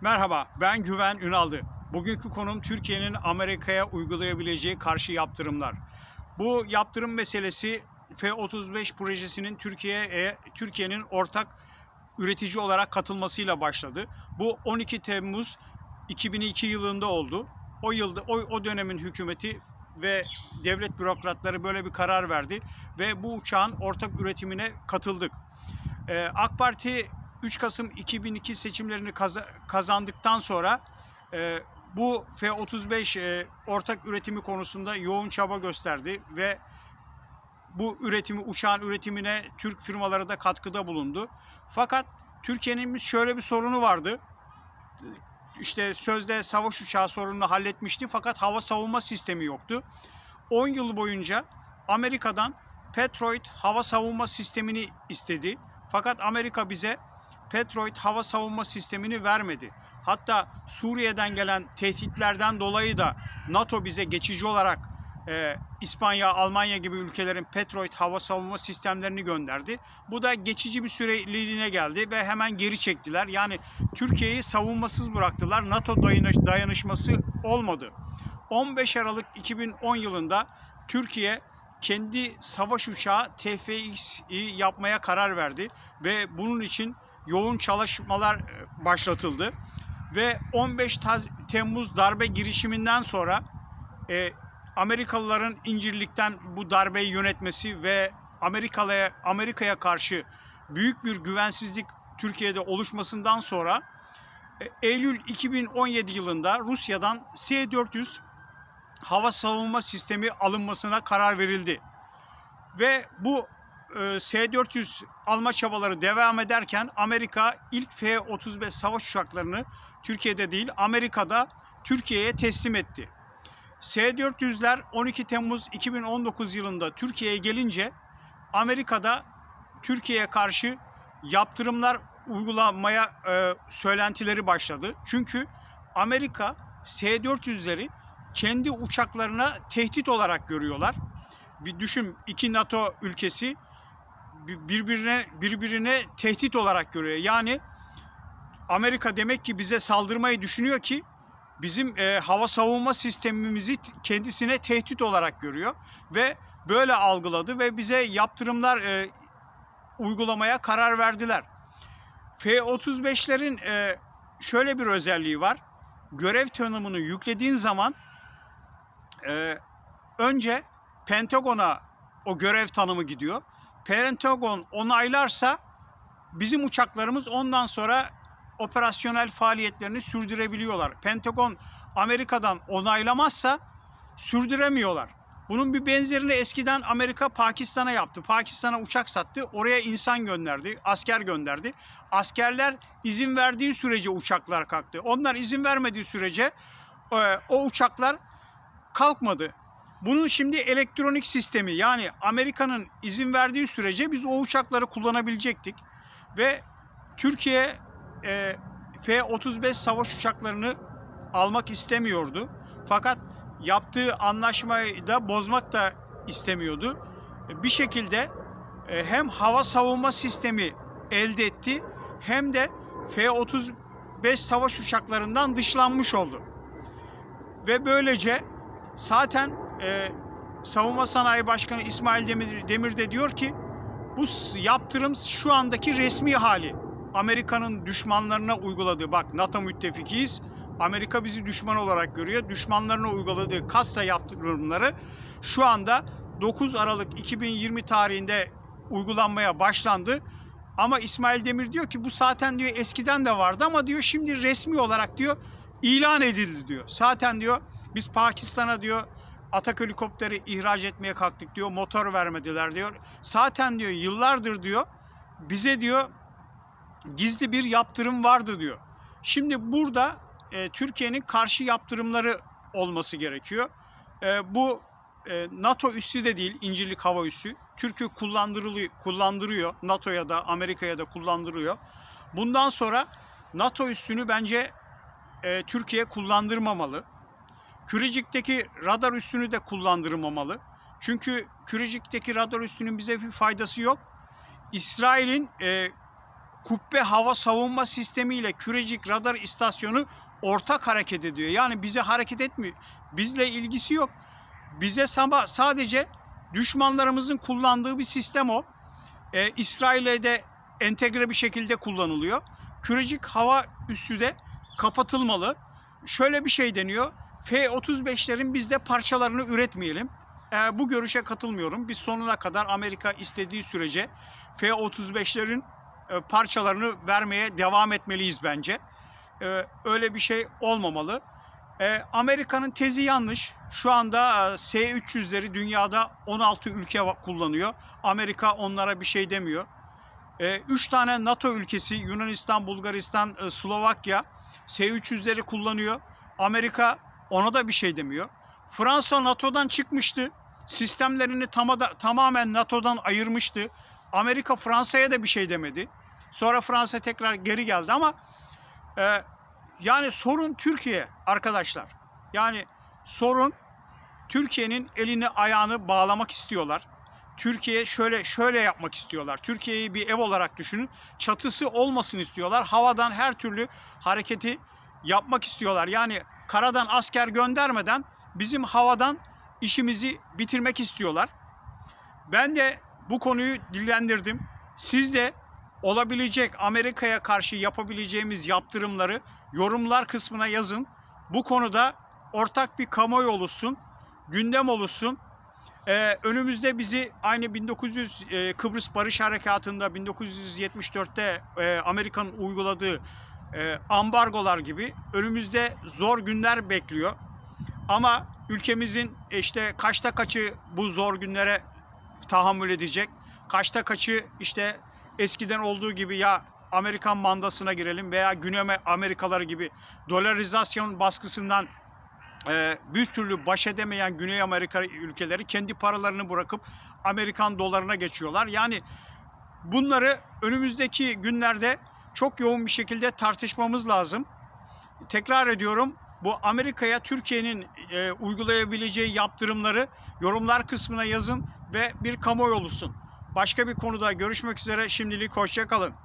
Merhaba, ben Güven Ünaldı. Bugünkü konum Türkiye'nin Amerika'ya uygulayabileceği karşı yaptırımlar. Bu yaptırım meselesi F-35 projesinin Türkiye'ye Türkiye'nin ortak üretici olarak katılmasıyla başladı. Bu 12 Temmuz 2002 yılında oldu. O yılda o, o dönemin hükümeti ve devlet bürokratları böyle bir karar verdi ve bu uçağın ortak üretimine katıldık. Ee, AK Parti 3 Kasım 2002 seçimlerini kaza- kazandıktan sonra e, bu F-35 e, ortak üretimi konusunda yoğun çaba gösterdi ve bu üretimi uçağın üretimine Türk firmaları da katkıda bulundu. Fakat Türkiye'nin şöyle bir sorunu vardı. İşte sözde savaş uçağı sorununu halletmişti fakat hava savunma sistemi yoktu. 10 yıl boyunca Amerika'dan Patriot hava savunma sistemini istedi. Fakat Amerika bize Patriot hava savunma sistemini vermedi. Hatta Suriye'den gelen tehditlerden dolayı da NATO bize geçici olarak e, İspanya, Almanya gibi ülkelerin Patriot hava savunma sistemlerini gönderdi. Bu da geçici bir süreliğine geldi ve hemen geri çektiler. Yani Türkiye'yi savunmasız bıraktılar. NATO dayanış- dayanışması olmadı. 15 Aralık 2010 yılında Türkiye kendi savaş uçağı TFX'i yapmaya karar verdi ve bunun için yoğun çalışmalar e, başlatıldı ve 15 Taz- Temmuz darbe girişiminden sonra e, Amerikalıların İncirlik'ten bu darbeyi yönetmesi ve Amerika'ya Amerika'ya karşı büyük bir güvensizlik Türkiye'de oluşmasından sonra e, Eylül 2017 yılında Rusya'dan S-400 hava savunma sistemi alınmasına karar verildi. Ve bu S-400 alma çabaları devam ederken Amerika ilk F-35 savaş uçaklarını Türkiye'de değil Amerika'da Türkiye'ye teslim etti. S-400'ler 12 Temmuz 2019 yılında Türkiye'ye gelince Amerika'da Türkiye'ye karşı yaptırımlar uygulamaya e, söylentileri başladı. Çünkü Amerika S-400'leri kendi uçaklarına tehdit olarak görüyorlar. Bir düşün iki NATO ülkesi birbirine birbirine tehdit olarak görüyor. Yani Amerika demek ki bize saldırmayı düşünüyor ki bizim e, hava savunma sistemimizi kendisine tehdit olarak görüyor ve böyle algıladı ve bize yaptırımlar e, uygulamaya karar verdiler. F-35'lerin e, şöyle bir özelliği var. Görev tanımını yüklediğin zaman e, önce Pentagon'a o görev tanımı gidiyor. Pentagon onaylarsa bizim uçaklarımız ondan sonra operasyonel faaliyetlerini sürdürebiliyorlar. Pentagon Amerika'dan onaylamazsa sürdüremiyorlar. Bunun bir benzerini eskiden Amerika Pakistan'a yaptı. Pakistan'a uçak sattı. Oraya insan gönderdi, asker gönderdi. Askerler izin verdiği sürece uçaklar kalktı. Onlar izin vermediği sürece e, o uçaklar kalkmadı. Bunun şimdi elektronik sistemi yani Amerika'nın izin verdiği sürece biz o uçakları kullanabilecektik. Ve Türkiye e, F-35 savaş uçaklarını almak istemiyordu. Fakat yaptığı anlaşmayı da bozmak da istemiyordu. Bir şekilde e, hem hava savunma sistemi elde etti hem de F-35 savaş uçaklarından dışlanmış oldu. Ve böylece zaten e, Savunma Sanayi Başkanı İsmail Demir, Demir de diyor ki bu yaptırım şu andaki resmi hali. Amerika'nın düşmanlarına uyguladığı bak NATO müttefikiyiz. Amerika bizi düşman olarak görüyor. Düşmanlarına uyguladığı kassa yaptırımları şu anda 9 Aralık 2020 tarihinde uygulanmaya başlandı. Ama İsmail Demir diyor ki bu zaten diyor eskiden de vardı ama diyor şimdi resmi olarak diyor ilan edildi diyor. Zaten diyor biz Pakistan'a diyor Atak helikopteri ihraç etmeye kalktık diyor. Motor vermediler diyor. Zaten diyor yıllardır diyor bize diyor gizli bir yaptırım vardı diyor. Şimdi burada e, Türkiye'nin karşı yaptırımları olması gerekiyor. E, bu e, NATO üssü de değil, İncirlik Hava Üssü. Türkiye kullandırılıyor, kullandırıyor. NATO'ya da Amerika'ya da kullandırıyor. Bundan sonra NATO üssünü bence e, Türkiye kullandırmamalı. Kürecik'teki radar üssünü de kullandırmamalı. Çünkü Kürecik'teki radar üssünün bize bir faydası yok. İsrail'in e, kubbe hava savunma sistemi ile Kürecik radar istasyonu ortak hareket ediyor. Yani bize hareket etmiyor. Bizle ilgisi yok. Bize sadece düşmanlarımızın kullandığı bir sistem o. Ee, İsrail'e de entegre bir şekilde kullanılıyor. Kürecik hava üssü de kapatılmalı. Şöyle bir şey deniyor. F-35'lerin biz de parçalarını üretmeyelim. Ee, bu görüşe katılmıyorum. Biz sonuna kadar Amerika istediği sürece F-35'lerin e, parçalarını vermeye devam etmeliyiz bence. Ee, öyle bir şey olmamalı. Ee, Amerika'nın tezi yanlış. Şu anda e, S-300'leri dünyada 16 ülke kullanıyor. Amerika onlara bir şey demiyor. 3 tane NATO ülkesi Yunanistan, Bulgaristan, e, Slovakya S-300'leri kullanıyor. Amerika ona da bir şey demiyor. Fransa NATO'dan çıkmıştı. Sistemlerini tamada, tamamen NATO'dan ayırmıştı. Amerika Fransa'ya da bir şey demedi. Sonra Fransa tekrar geri geldi ama e, yani sorun Türkiye arkadaşlar. Yani sorun Türkiye'nin elini ayağını bağlamak istiyorlar. Türkiye şöyle şöyle yapmak istiyorlar. Türkiye'yi bir ev olarak düşünün. Çatısı olmasın istiyorlar. Havadan her türlü hareketi yapmak istiyorlar. Yani karadan asker göndermeden bizim havadan işimizi bitirmek istiyorlar. Ben de bu konuyu dillendirdim. Siz de olabilecek Amerika'ya karşı yapabileceğimiz yaptırımları yorumlar kısmına yazın. Bu konuda ortak bir kamuoyu oluşsun, gündem oluşsun. Ee, önümüzde bizi aynı 1900 e, Kıbrıs Barış Harekatı'nda 1974'te e, Amerika'nın uyguladığı e, ambargolar gibi önümüzde zor günler bekliyor. Ama ülkemizin işte kaçta kaçı bu zor günlere tahammül edecek? Kaçta kaçı işte eskiden olduğu gibi ya Amerikan mandasına girelim veya Güney Amerikaları gibi dolarizasyon baskısından e, bir türlü baş edemeyen Güney Amerika ülkeleri kendi paralarını bırakıp Amerikan dolarına geçiyorlar. Yani bunları önümüzdeki günlerde çok yoğun bir şekilde tartışmamız lazım. Tekrar ediyorum bu Amerika'ya Türkiye'nin e, uygulayabileceği yaptırımları yorumlar kısmına yazın ve bir kamuoyu oluşsun. Başka bir konuda görüşmek üzere şimdilik hoşça kalın.